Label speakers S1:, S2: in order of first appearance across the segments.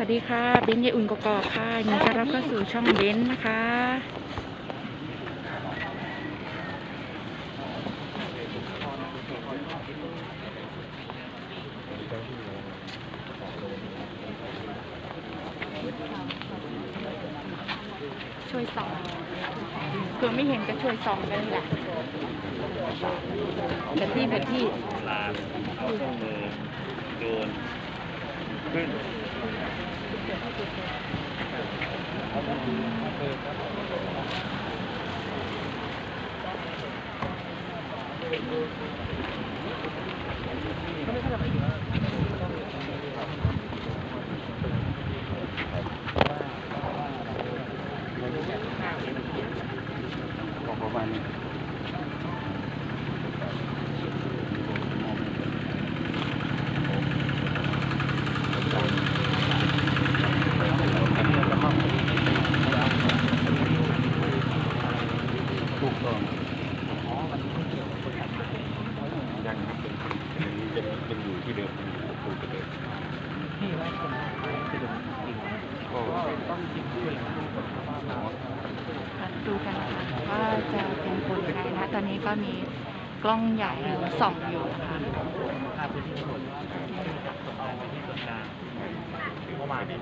S1: สวัสดีค่ะ เบนยายอุ่นกกอกค่ะ ยินดีต้อนรับเข้าสู่ช่องเบนนะคะ ช่วยส่องเผื่อไม่เห็นก็ช่วยส่องกันนี่แหละแบบที่แบบที่
S2: ลาเอาเครื่องมือโยน ขึ้น
S3: ของประมาณนี้ถูกต้องยังครับเป็นเป็นยังยังอยู่ที่เดิมยังถูกที่เดิม
S4: พี่ว่าคนจะโดนจริง
S3: ก็
S4: ต้องจริงด้วยนะ
S1: ดูกัน นะคะว่าจะเป็นคนยังไงนะ ตอนนี้ก็มีกล้องใหญ่ส่องอยู่นะคะ
S4: ภาพพื้นที่ทั้งหมดจับส่งไปไปที่ส่วนกลางเมื่อวานนี้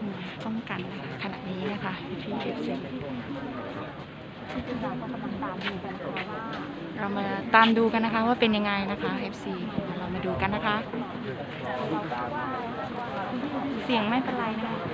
S1: อืมป้องกันะคะขณะนี้นะคะที่เอฟซีเรามาตามดูกันนะคะว่าเป็นยังไงนะคะ FC เรามาดูกันนะคะ เสียงไม่เป็นไรนะคะ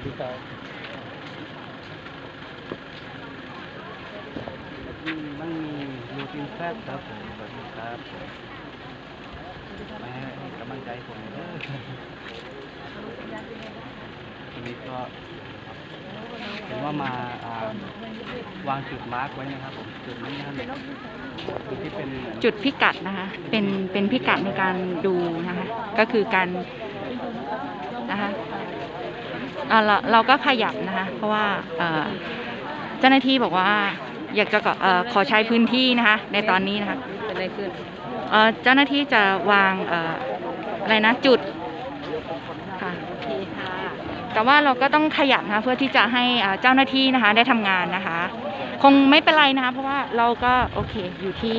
S4: สดีครับไม่มีรูทีนแซดครับผมสวัสดีครับมาให้กำลังใจผมเด้อวันนี้ก็เห็นว่ามาวางจุดมาร์กไว้นะครับผมจุดนี้นะครับจุดที่เป็น
S1: จุดพิกัดนะคะ เป็นเป็นพิกัดในการดูนะคะ ก็คือการนะคะ เราเราก็ขยับนะคะ เพราะว่าเอ่อเจ้าหน้าที่บอกว่าอยากจะขอเอ่อขอใช้พื้นที่นะคะ ในตอนนี้นะคะ
S5: เป็นอะไรขึ้น
S1: เอ่อเจ้าหน้าที่จะวางเอ่ออะไรนะจุดค่ะ
S5: โอเคค่ะ
S1: แต่ว่าเราก็ต้องขยับนะคะเพื่อที่จะให้อ่าเจ้าหน้าที่นะคะได้ทำงานนะคะ คงไม่เป็นไรนะคะ เพราะว่าเราก็โอเคอยู่ที่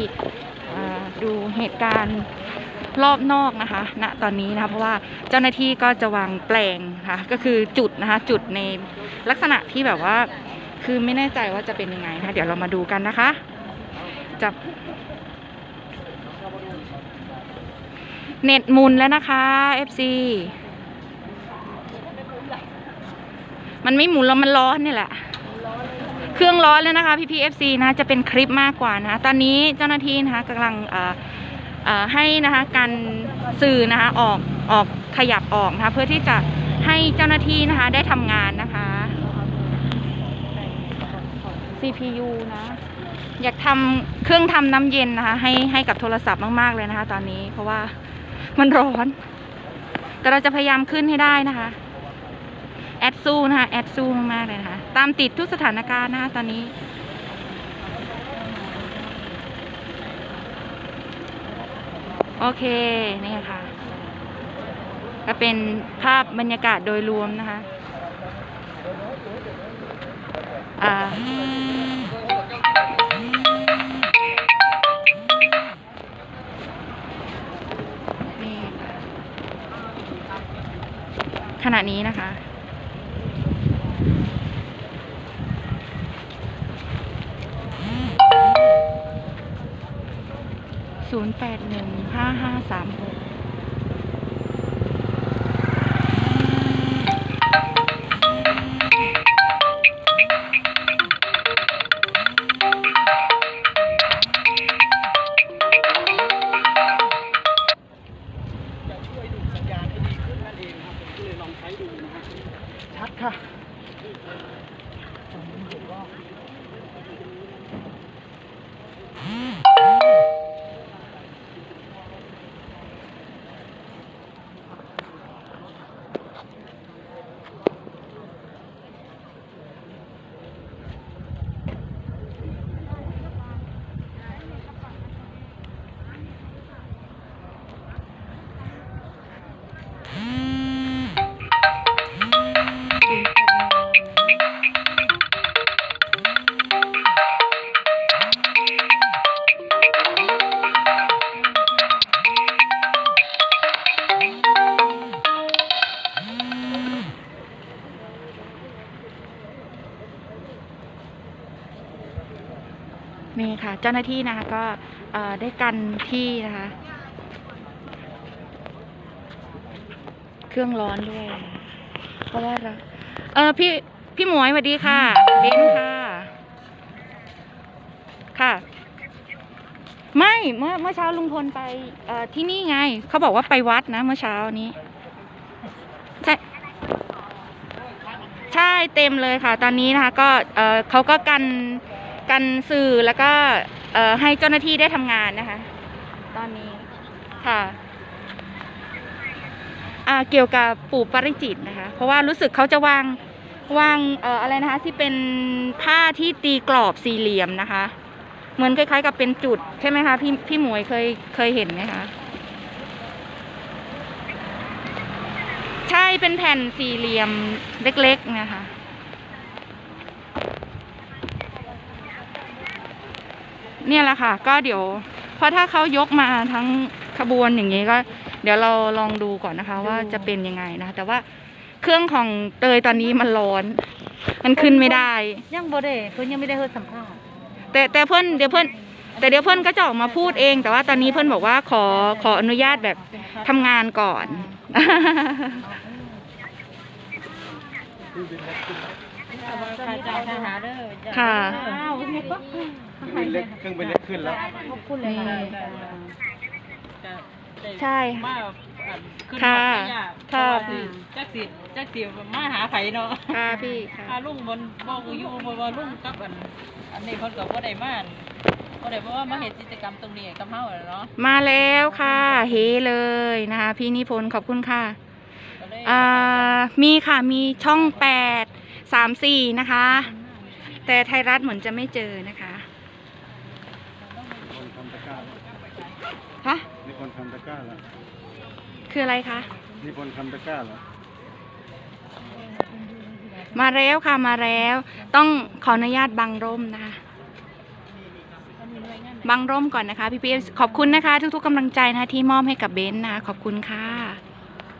S1: อ่าดูเหตุการณ์ รอบนอกนะคะณตอนนี้นะคะเพราะว่าเจ้าหน้าที่ก็จะวางแปลงนะคะก็คือจุดนะคะจุดในลักษณะที่แบบว่า คือไม่แน่ใจว่าจะเป็นยังไงนะคะเดี๋ยวเรามาดูกันนะคะจับเน็ตมุนแล้วนะคะ FC มันไม่หมุนแล้วมันร้อนนี่แหละ เครื่องร้อนแล้วนะคะพี่พีเอฟซีนะจะเป็นคลิปมากกว่านะ ตอนนี้เจ้าหน้าที่นะคะกำลังอ ให้นะคะการสื่อนะคะออกออกขยับออกนะคะเพื่อที่จะให้เจ้าหน้าที่นะคะได้ทำงานนะคะ CPU นะ อยากทำเครื่องทำน้ำเย็นนะคะให้ให้กับโทรศัพท์มาก ๆ เลยนะคะ ตอนนี้เพราะว่ามันร้อน แต่เราจะพยายามขึ้นให้ได้นะคะ แอดสู้นะคะ แอดสู้มาก ๆ เลยนะคะ ตามติดทุกสถานการณ์นะคะตอนนี้ โอเค นี่ค่ะ ก็เป็นภาพบรรยากาศโดยรวมนะคะอ่านี่ค่ะขณะนี้นะคะ ศูนย์แปดหนึ่งห้าห้าสามหก
S4: จะช่วยดูสัญญาณให้ดีขึ้นนั่นเองครับผมก็เลยลองใช้ดูนะฮะชัดค่ะตอนนี้เห็นว่า
S1: นี่ค่ะ เจ้าหน้าที่นะคะก็ได้กันที่นะคะ เครื่องร้อนด้วย เพราะว่าเราเออพี่พี่หมวยสวัสดีค่ะเบนค่ะ ค่ะ ไม่เมื่อเมื่อเช้าลุงพลไปเออที่นี่ไง เขาบอกว่าไปวัดนะเมื่อเช้านี้ ใช่ใช่เต็มเลยค่ะ ตอนนี้นะคะ ก็เออเขาก็กัน กันสื่อแล้วก็ให้เจ้าหน้าที่ได้ทำงานนะคะ ตอนนี้ค่ะเกี่ยวกับปู่ปริจิตนะคะ เพราะว่ารู้สึกเขาจะวางวางอออะไรนะคะที่เป็นผ้าที่ตีกรอบสี่เหลี่ยมนะคะ เหมือนคล้ายๆ กับเป็นจุดใช่ไหมคะพี่พี่หมวยเคยเคยเห็นไหมคะใช่เป็นแผ่นสี่เหลี่ยมเล็ก ๆ นะคะ เนี่ยแหละค่ะ ก็เดี๋ยวเพราะถ้าเขายกมาทั้งขบวนอย่างนี้ก็ เดี๋ยวเราลองดูก่อนนะคะ ว่าจะเป็นยังไงนะคะแต่ว่าเครื่องของเตยตอนนี้มันร้อน มันขึ้นไม่ได้
S5: ยังบ่ได้เพิ่นยังไม่ได้เฮ็ดสัมภาษณ์
S1: แต่แต่เพื่อนเดี๋ยวเพื่อนแต่เดี๋ยวเพื่อนก็จะออกมาพูดเอง แต่ว่าตอนนี้เพื่อนบอกว่าขอขออนุญาตแบบทำงานก่อน
S5: ค่ะจ้าทหารเด้อ
S1: ค่ะ
S5: อ้าว
S3: เครื่องบินเล็กเครื่องบินเล็กขึ้นแล้ว
S5: ขอบคุณเลยค่ะ
S1: ใช่
S6: มา
S1: ค่ะ
S6: ค่ะ
S1: ค่ะ
S6: จักสิจักสิมาหาไผเนาะ
S1: ค่ะพี่ค่ะ
S6: อาลุงบนบ่กูอยู่บ่ว่าลุงกับอันอันนี้เพิ่นก็บ่ได้มาบ่ได้เพราะว่ามาเฮ็ดกิจกรรมตรงนี้กับเฮาอะเนาะ
S1: มาแล้วค่ะ เฮเลยนะคะ พี่นิพนธ์ขอบคุณค่ะ
S6: ก็เลย
S1: อ่ามีค่ะมีช่องแปด สามสี่นะคะ แต่ไทยรัฐเหมือนจะไม่เจอนะคะ
S3: คนทำตะกร้า
S1: ฮะ
S3: นี่คนทำตะกร้าแล้ว
S1: คืออะไรคะ
S3: นี่คนทำตะกร้าแล้ว
S1: มาแล้วค่ะมาแล้ว ต้องขออนุญาตบังร่มนะคะบังร่มก่อนนะคะพี่พีขอบคุณนะคะ ทุกๆกำลังใจนะคะที่มอบให้กับเบนซ์นะคะขอบคุณค่ะ